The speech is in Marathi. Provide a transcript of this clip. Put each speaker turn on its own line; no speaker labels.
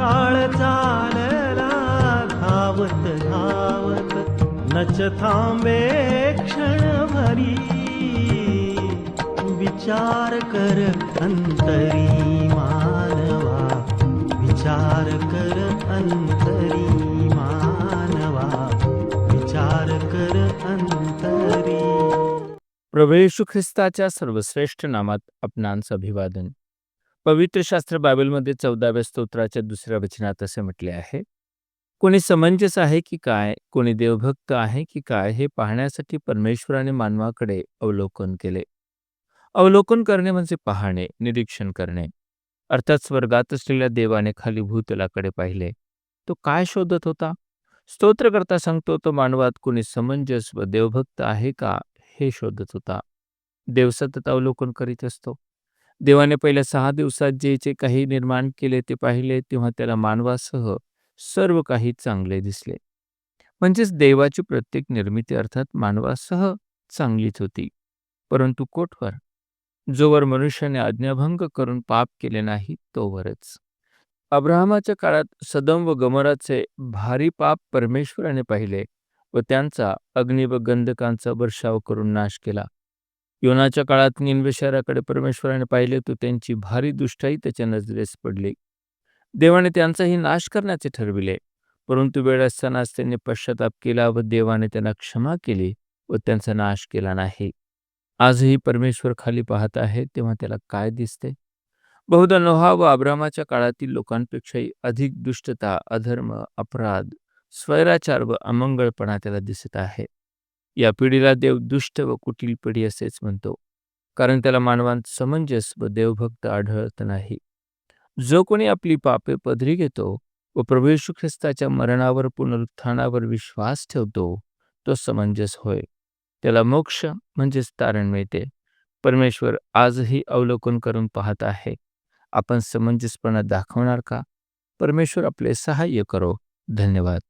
काळ चालला धावत धावत नच थांबे क्षण भरी विचार कर अंतरी मानवा विचार कर अंतरी मानवा विचार कर अंतरी.
प्रभू येशू ख्रिस्ताच्या सर्वश्रेष्ठ नामात आपणांचं अभिवादन. पवित्र शास्त्र बायबलमध्ये चौदाव्या स्तोत्राच्या दुसऱ्या वचनात असे म्हटले आहे कोणी समंजस आहे की काय? कोणी देवभक्त आहे की काय? हे पाहण्यासाठी परमेश्वराने मानवाकडे अवलोकन केले. अवलोकन करणे म्हणजे पाहणे निरीक्षण करणे. अर्थात स्वर्गात असलेल्या देवाने खाली भूतलाकडे पाहिले तो काय शोधत होता? स्तोत्रकर्ता सांगतो तो मानवात कोणी समंजस व देवभक्त आहे का? हे शोधत होता. देव सतत अवलोकन करीत असतो. देवाने पहिल्या सहा दिवसात जे जे काही निर्माण केले ते पाहिले तेव्हा त्याला मानवासह सर्व काही चांगले दिसले. म्हणजेच देवाची प्रत्येक निर्मिती अर्थात मानवासह चांगलीच होती. परंतु कोठवर? जोवर मनुष्याने आज्ञाभंग करून पाप केले नाही तोवरच. अब्राहमाच्या काळात सदम व गमराचे भारी पाप परमेश्वराने पाहिले व त्यांचा अग्नी व गंधकांचा वर्षाव करून नाश केला. योनाच्या काळात निन्वे शहराकडे परमेश्वराने पाहिले तो त्यांची भारी दुष्टाई त्याच्या नजरेस पडली. देवाने त्यांचाही नाश करण्याचे ठरविले. परंतु वेळ असतानाच त्यांनी पश्चाताप केला व देवाने त्यांना क्षमा केली व त्यांचा नाश केला नाही. आजही परमेश्वर खाली पाहत आहे तेव्हा त्याला काय दिसते? बहुधा नोहा व अब्रामाच्या काळातील लोकांपेक्षाही अधिक दुष्टता अधर्म अपराध स्वैराचार व अमंगळपणा त्याला दिसत आहे. या पिढीला देव दुष्ट व कुटील पिढी असेच म्हणतो. कारण त्याला मानवांत समंजस व देवभक्त आढळत नाही. जो कोणी आपली पापे पदरी घेतो व प्रभू ख्रिस्ताच्या मरणावर पुनरुत्थानावर विश्वास ठेवतो तो समंजस होय. त्याला मोक्ष म्हणजेच तारण मिळते. परमेश्वर आजही अवलोकन करून पाहत आहे. आपण समंजसपणा दाखवणार का? परमेश्वर आपले सहाय्य करो. धन्यवाद.